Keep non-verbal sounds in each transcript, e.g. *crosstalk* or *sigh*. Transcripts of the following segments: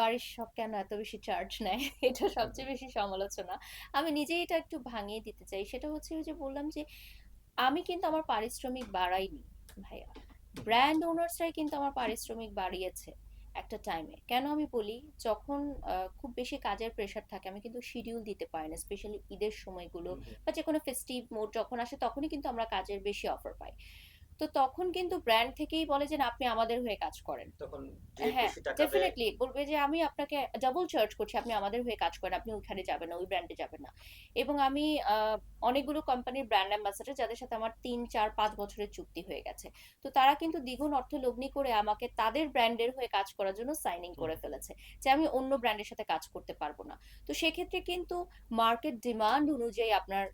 বাড়ির সব কেন এত বেশি চার্জ নেয়? *laughs* এটা সবচেয়ে বেশি সমালোচনা। আমি নিজেই এটা একটু ভাঙিয়ে দিতে চাই। সেটা হচ্ছে যে বললাম যে আমি কিন্তু আমার পারিশ্রমিক বাড়াইনি ভাইয়া। ব্র্যান্ড ওনার্সরাই কিন্তু আমার পারিশ্রমিক বাড়িয়েছে একটা টাইমে কেন আমি বলি? যখন আহ, খুব বেশি কাজের প্রেশার থাকে আমি কিন্তু শিডিউল দিতে পারি না স্পেশালি ঈদের সময়গুলো বা যে কোনো ফেস্টিভ মোড যখন আসে তখনই কিন্তু আমরা কাজের বেশি অফার পাই। তো তখন কিন্তু ব্র্যান্ড থেকেই বলে যে আপনি আমাদের হয়ে কাজ করেন। তখন হ্যাঁ ডেফিনেটলি বলবে যে আমি আপনাকে ডাবল চার্জ করছি আপনি আমাদের হয়ে কাজ করেন আপনি ওইখানে যাবেন না ওই ব্র্যান্ডে যাবেন না। এবং আমি অনেকগুলো কোম্পানির ব্র্যান্ড অ্যাম্বাসাডার যাদের সাথে আমার তিন চার পাঁচ বছরের চুক্তি হয়ে গেছে। তো তারা কিন্তু দ্বিগুণ অর্থ লগ্নি করে আমাকে তাদের ব্র্যান্ডের হয়ে কাজ করার জন্য সাইনিং করে ফেলেছে যে আমি অন্য ব্র্যান্ডের সাথে কাজ করতে পারব না। তো সেক্ষেত্রে কিন্তু মার্কেট ডিমান্ড অনুযায়ী আপনার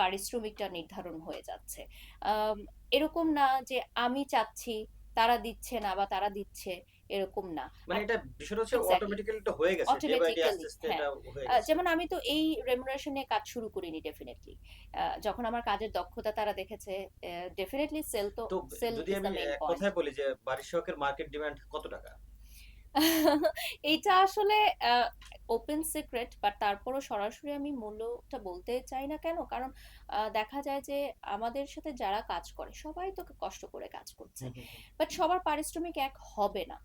পারিশ্রমিকটা নির্ধারণ হয়ে যাচ্ছে। এরকম না যে আমি চাচ্ছি তারা দিচ্ছে না বা তারা দিচ্ছে এরকম না। মানে এটা বিষয়টা হচ্ছে অটোমেটিক্যালি তো হয়ে গেছে আস্তে আস্তে হ্যাঁ। এটা হয়ে গেছে। যেমন আমি তো এই রেমুনারেশন নিয়ে কাজ শুরু করিনি ডেফিনেটলি যখন আমার কাজের দক্ষতা তারা দেখেছে ডেফিনেটলি সেল তো সেল যদি আমি কথায় বলি যে বাড়ির শখের মার্কেট ডিমান্ড কত টাকা? *laughs* এইটা আসলে ওপেন সিক্রেট বাট তারপরও সরাসরি আমি মূল্যটা বলতে চাই না কেন? কারণ দেখা যায় যে আমাদের সাথে যারা কাজ করে সবাই তো কষ্ট করে কাজ করছে। বাট সবার পারিশ্রমিক এক হবে না।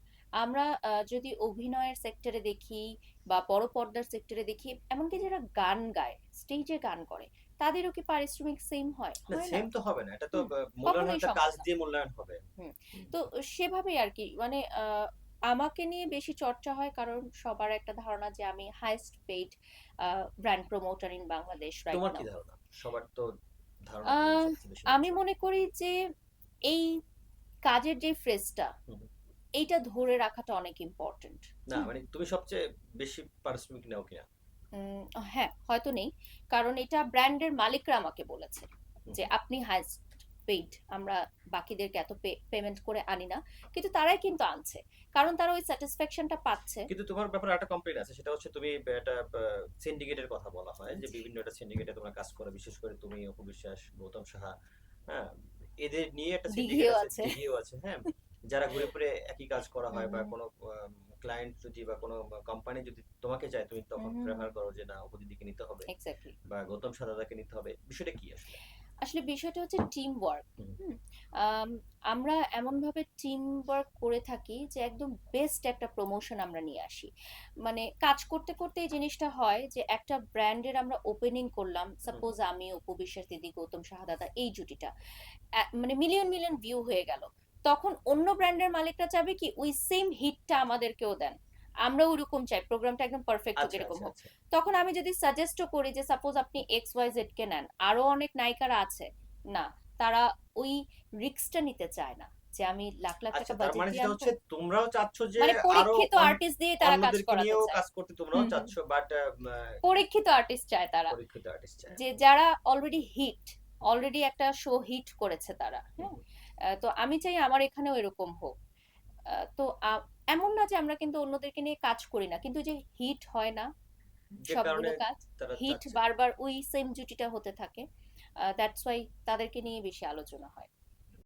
আমরা যদি অভিনয়ের সেক্টরে দেখি বা বড় পর্দার সেক্টরে দেখি এমনকি যারা গান গায় স্টেজে গান করে তাদেরও কি পারিশ্রমিক সেম হয়? সেম তো হবে না এটা তো মূল্যায়ন কাজ দিয়ে মূল্যায়ন হবে। তো সেভাবেই আর কি মানে আমাকে নিয়ে বেশি চর্চা হয় কারণ সবার একটা ধারণা যে আমি highest paid brand promoter in Bangladesh right তোমার কি ধারণা? সবার তো ধারণা আমি মনে করি যে এই কাজের যে ফ্রেজটা। এইটা ধরে রাখাটা অনেক ইম্পর্টেন্ট না মানে তুমি সবচেয়ে বেশি পারিশ্রমিক নাও কিনা? হ্যাঁ হয়তো নেই। কারণ এটা ব্র্যান্ডের মালিকরা আমাকে বলেছে যে আপনি হাইস্ট পেইড আমরা বাকিদেরকে এত পেমেন্ট করে আনি না কিন্তু তারাই কিন্তু আনছে। কারণ তারা ওই স্যাটিসফ্যাকশনটা পাচ্ছে। কিন্তু তোমার ব্যাপারে একটা কমপ্লেন আছে সেটা হচ্ছে তুমি একটা সিন্ডিকেটের কথা বলা হয় যে বিভিন্ন একটা সিন্ডিকেটে তোমরা কাজ করো বিশেষ করে তুমি অপবিশ্বাস গৌতম সাহা হ্যাঁ এদের নিয়ে একটা সিন্ডিকেট আছে। দিঘিও আছে হ্যাঁ যারা ঘুরে ফিরে একই কাজ করা হয় বা। কোনো ক্লায়েন্ট যদি বা কোনো কোম্পানি যদি তোমাকে চায় তুমি তখন প্রেফার করো যে না অপদিদিকে নিতে হবে এক্স্যাক্টলি বা গৌতম সাদাদাকে নিতে হবে। বিষয়টা কি আসলে? আসলে বিষয়টা হচ্ছে টিম ওয়ার্ক। আমরা এমনভাবে টিম ওয়ার্ক করে থাকি যে একদম বেস্ট একটা প্রমোশন আমরা নিয়ে আসি। মানে কাজ করতে করতে এই জিনিসটা হয় যে একটা ব্র্যান্ডের আমরা ওপেনিং করলাম সাপোজ আমি উপবিশ্বাস দিদি গৌতম শাহাদাদা এই জুটিটা। মানে মিলিয়ন মিলিয়ন ভিউ হয়ে গেল। তখন অন্য ব্র্যান্ডের মালিকরা চাবে কি ওই সেম হিটটা আমাদেরকেও দেন। আমরা ওইরকম চাই প্রোগ্রামটা একদম পারফেক্ট হোক আচ্ছা এরকম আচ্ছা হোক। আচ্ছা। তখন আমি যদি সাজেস্টও করি যে সাপোজ আপনি এক্স ওয়াই জেড কে নেন আরও অনেক নায়িকারা আছে না তারা ওই রিস্কটা নিতে চায় না যে আমি লাখ লাখ টাকা বাজেট মানে দিয়ে হচ্ছে তোমরাও চাচ্ছ যে মানে পরীক্ষিত আর্টিস্ট দিয়ে তারা কাজ করাতে চায়। কাজ করতে তোমরাও। চাচ্ছ বাট পরীক্ষিত আর্টিস্ট চায় তারা। পরীক্ষিত আর্টিস্ট চায়। যে যারা অলরেডি হিট অলরেডি একটা শো হিট করেছে তারা হ্যাঁ তো আমি চাই আমার এখানেও এরকম হোক। তো এমন না যে আমরা কিন্তু অন্যদেরকে নিয়ে কাজ করি না কিন্তু যে হিট হয় না সবগুলো কাজ হিট। বারবার ওই সেম জুটিটা হতে থাকে দ্যাটস ওয়াই তাদেরকে নিয়ে বেশি আলোচনা হয়